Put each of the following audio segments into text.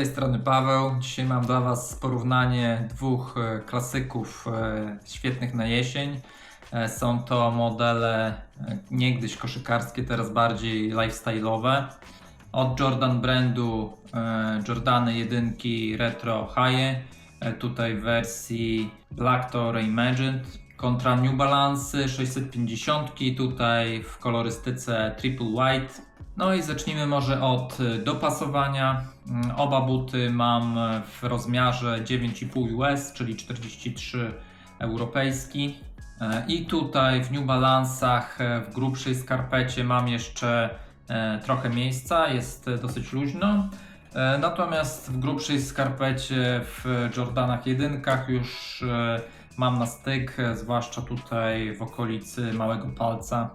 Tej strony Paweł. Dzisiaj mam dla Was porównanie dwóch e, klasyków e, świetnych na jesień. E, Są to modele niegdyś koszykarskie, teraz bardziej lifestyle'owe. Od Jordan brandu Jordany 1 Retro High, tutaj w wersji Black to Reimagined kontra New Balance 650, tutaj w kolorystyce Triple White. No i zacznijmy może od y, dopasowania. Mm, Oba buty mam e, w rozmiarze 9,5 US, czyli 43 europejski. E, I tutaj w New Balance'ach w grubszej skarpecie mam jeszcze trochę miejsca, jest dosyć luźno. Natomiast w grubszej skarpecie w Jordanach jedynkach już mam na styk, zwłaszcza tutaj w okolicy małego palca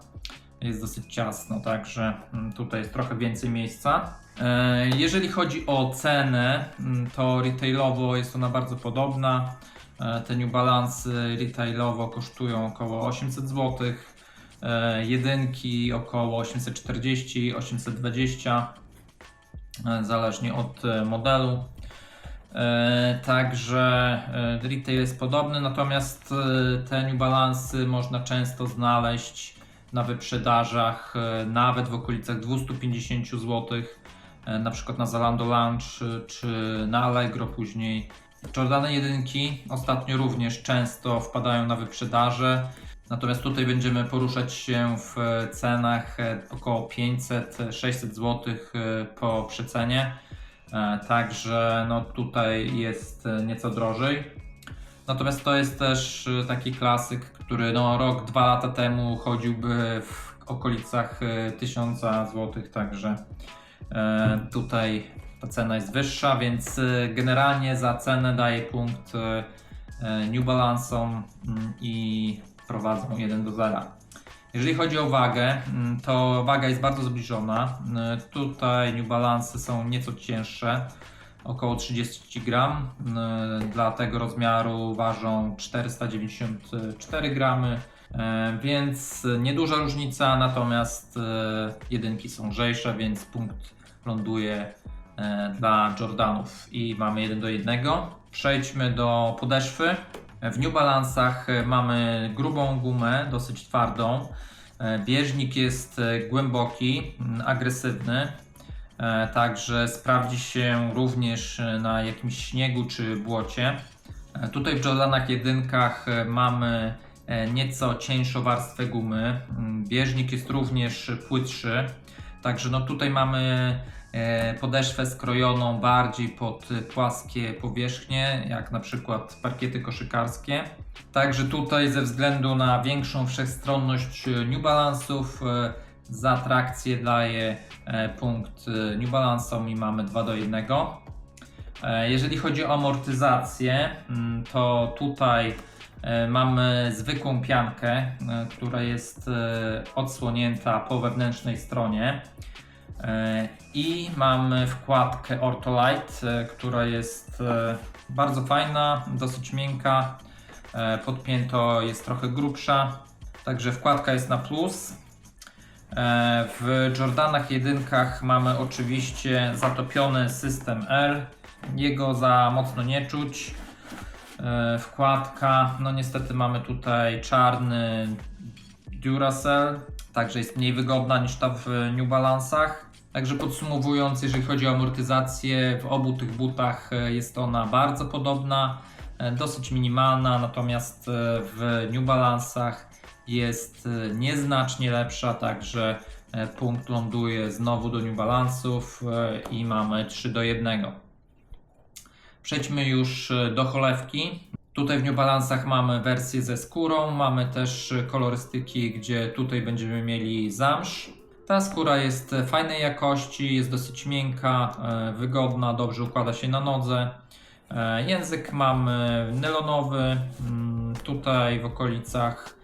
jest dosyć ciasno, także mm, tutaj jest trochę więcej miejsca. E, Jeżeli chodzi o cenę, mm, to retailowo jest ona bardzo podobna. E, Te New Balance retailowo kosztują około 800 zł, e, jedynki około 840-820, e, zależnie od e, modelu. E, Także e, retail jest podobny, natomiast e, te New Balance można często znaleźć na wyprzedażach e, nawet w okolicach 250 zł, e, na przykład na Zalando Lounge e, czy na Allegro później. Jordany jedynki ostatnio również często wpadają na wyprzedaże, natomiast tutaj będziemy poruszać się w cenach około 500-600 zł po przecenie. Także no tutaj jest nieco drożej. Natomiast to jest też taki klasyk, który no rok, dwa lata temu chodziłby w okolicach e, 1000 zł, także e, tutaj ta cena jest wyższa, więc e, generalnie za cenę daję punkt e, e, New Balance'om mm, i prowadzą 1 do 0. Jeżeli chodzi o wagę, mm, to waga jest bardzo zbliżona. E, Tutaj New Balance są nieco cięższe, około 30 gram. E, Dla tego rozmiaru ważą 494 gramy, e, więc nieduża różnica, natomiast e, jedynki są lżejsze, więc punkt ląduje dla Jordanów i mamy 1 do 1. Przejdźmy do podeszwy. W New Balance'ach mamy grubą gumę, dosyć twardą. Bieżnik jest głęboki, agresywny, także sprawdzi się również e, na jakimś śniegu czy błocie. E, Tutaj w Jordanach jedynkach e, mamy e, nieco cieńszą warstwę gumy. Mm, Bieżnik jest również płytszy, także no tutaj mamy e, podeszwę skrojoną bardziej pod e, płaskie powierzchnie, jak na przykład parkiety koszykarskie. Także tutaj ze względu na większą wszechstronność e, New Balance'ów e, za trakcję daję e, punkt e, New Balance'om i mamy 2 do 1. E, Jeżeli chodzi o amortyzację, mm, to tutaj mamy zwykłą piankę, która jest odsłonięta po wewnętrznej stronie. I mamy wkładkę Ortolite, która jest bardzo fajna, dosyć miękka. Podpięto jest trochę grubsza, także wkładka jest na plus. E, W Jordanach jedynkach mamy oczywiście zatopiony system R. Jego za mocno nie czuć. E, Wkładka, no niestety mamy tutaj czarny Duracell, także jest mniej wygodna niż ta w New Balance'ach. Także podsumowując, jeżeli chodzi o amortyzację, w obu tych butach e, jest ona bardzo podobna, dosyć minimalna, natomiast w New Balance'ach jest e, nieznacznie lepsza, także e, punkt ląduje znowu do New Balance'ów e, i mamy 3 do 1. Przejdźmy już do cholewki. Tutaj w New Balance'ach mamy wersję ze skórą, mamy też kolorystyki, gdzie tutaj będziemy mieli zamsz. Ta skóra jest fajnej jakości, jest dosyć miękka, wygodna, dobrze układa się na nodze. Język mamy nylonowy, mm, tutaj w okolicach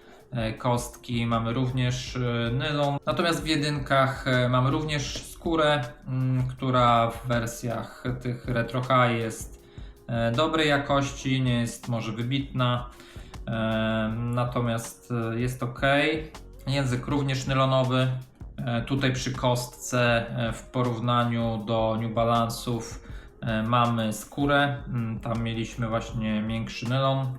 kostki mamy również e, nylon. Natomiast w jedynkach e, mamy również skórę, mm, która w wersjach tych retro high jest e, dobrej jakości, nie jest może wybitna, e, natomiast e, jest ok. Język również nylonowy. E, Tutaj przy kostce e, w porównaniu do New Balance'ów e, mamy skórę, mm, tam mieliśmy właśnie miększy nylon.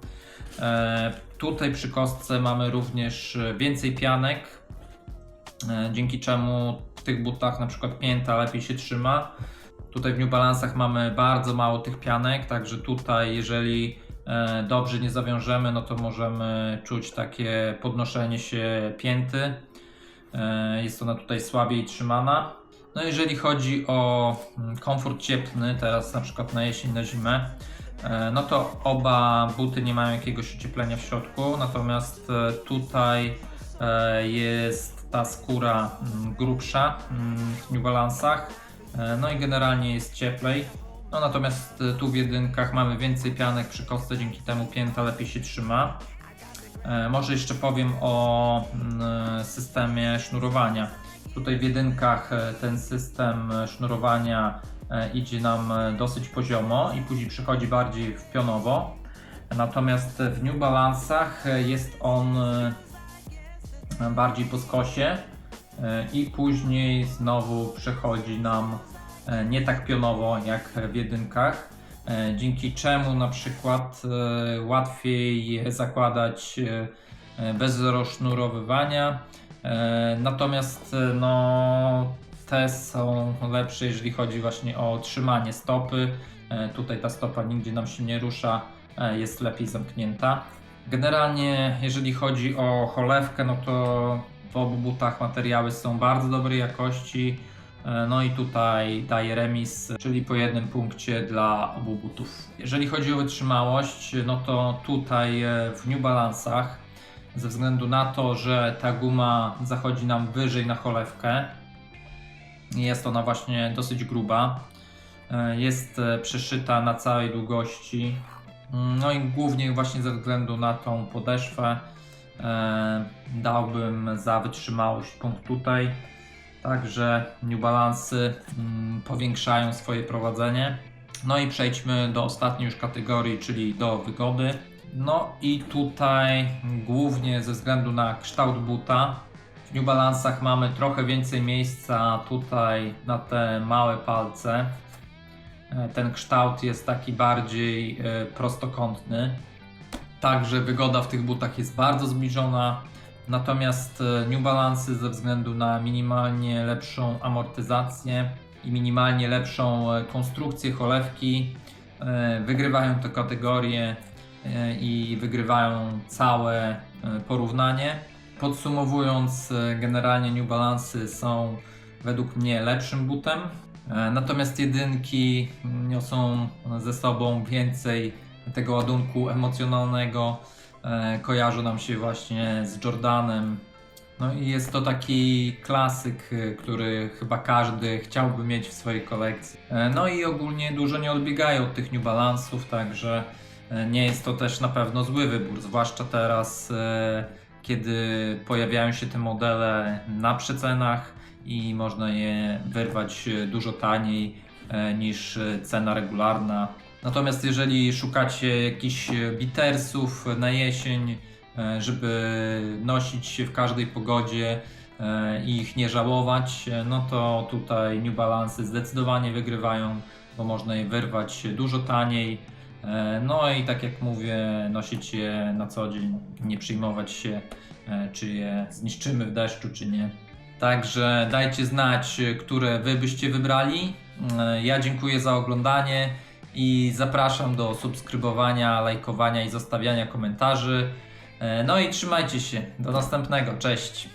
Tutaj przy kostce mamy również e, więcej pianek, e, dzięki czemu w tych butach na przykład pięta lepiej się trzyma. Tutaj w New Balance'ach mamy bardzo mało tych pianek, także tutaj jeżeli e, dobrze nie zawiążemy, no to możemy czuć takie podnoszenie się pięty. Jest ona tutaj słabiej trzymana. No jeżeli chodzi o mm, komfort cieplny, teraz na przykład na jesień, na zimę, no to oba buty nie mają jakiegoś ocieplenia w środku, natomiast e, tutaj e, jest ta skóra mm, grubsza mm, w New Balance'ach, e, no i generalnie jest cieplej. No natomiast e, tu w jedynkach mamy więcej pianek przy kostce, dzięki temu pięta lepiej się trzyma. E, Może jeszcze powiem o mm, systemie sznurowania. Tutaj w jedynkach e, ten system e, sznurowania e, idzie nam e, dosyć poziomo i później przychodzi bardziej w pionowo. Natomiast w New Balance'ach e, jest on e, bardziej po skosie e, i później znowu przechodzi nam e, nie tak pionowo jak w jedynkach, e, dzięki czemu na przykład e, łatwiej zakładać e, e, bez rozsznurowywania. E, Natomiast e, no, te są lepsze, jeżeli chodzi właśnie o trzymanie stopy. E, Tutaj ta stopa nigdzie nam się nie rusza, e, jest lepiej zamknięta. Generalnie, jeżeli chodzi o cholewkę, no to w obu butach materiały są bardzo dobrej jakości. E, No i tutaj daje remis, czyli po jednym punkcie dla obu butów. Jeżeli chodzi o wytrzymałość, no to tutaj w New Balance'ach, ze względu na to, że ta guma zachodzi nam wyżej na cholewkę, jest ona właśnie dosyć gruba. E, Jest e, przeszyta na całej długości. Mm, No i głównie właśnie ze względu na tą podeszwę e, dałbym za wytrzymałość punkt tutaj. Także New Balance mm, powiększają swoje prowadzenie. No i przejdźmy do ostatniej już kategorii, czyli do wygody. No i tutaj głównie ze względu na kształt buta New Balance'ach mamy trochę więcej miejsca tutaj na te małe palce. E, Ten kształt jest taki bardziej e, prostokątny. Także wygoda w tych butach jest bardzo zbliżona. Natomiast e, New Balance ze względu na minimalnie lepszą amortyzację i minimalnie lepszą konstrukcję cholewki wygrywają tę kategorię e, i wygrywają całe porównanie. Podsumowując, e, generalnie New Balance są według mnie lepszym butem. E, Natomiast jedynki niosą ze sobą więcej tego ładunku emocjonalnego. E, Kojarzą nam się właśnie z Jordanem. No i jest to taki klasyk, który chyba każdy chciałby mieć w swojej kolekcji. No i ogólnie dużo nie odbiegają od tych New Balance'ów, także nie jest to też na pewno zły wybór, zwłaszcza teraz, kiedy pojawiają się te modele na przecenach i można je wyrwać e, dużo taniej e, niż e, cena regularna. Natomiast jeżeli szukacie jakichś bitersów na jesień, żeby nosić się w każdej pogodzie i ich nie żałować, no to tutaj New Balance zdecydowanie wygrywają, bo można je wyrwać dużo taniej. E, No i tak jak mówię, nosić je na co dzień, nie przejmować się, e, czy je zniszczymy w deszczu, czy nie. Także dajcie znać, które wy byście wybrali. E, Ja dziękuję za oglądanie i zapraszam do subskrybowania, lajkowania i zostawiania komentarzy. No i trzymajcie się. Do następnego. Cześć.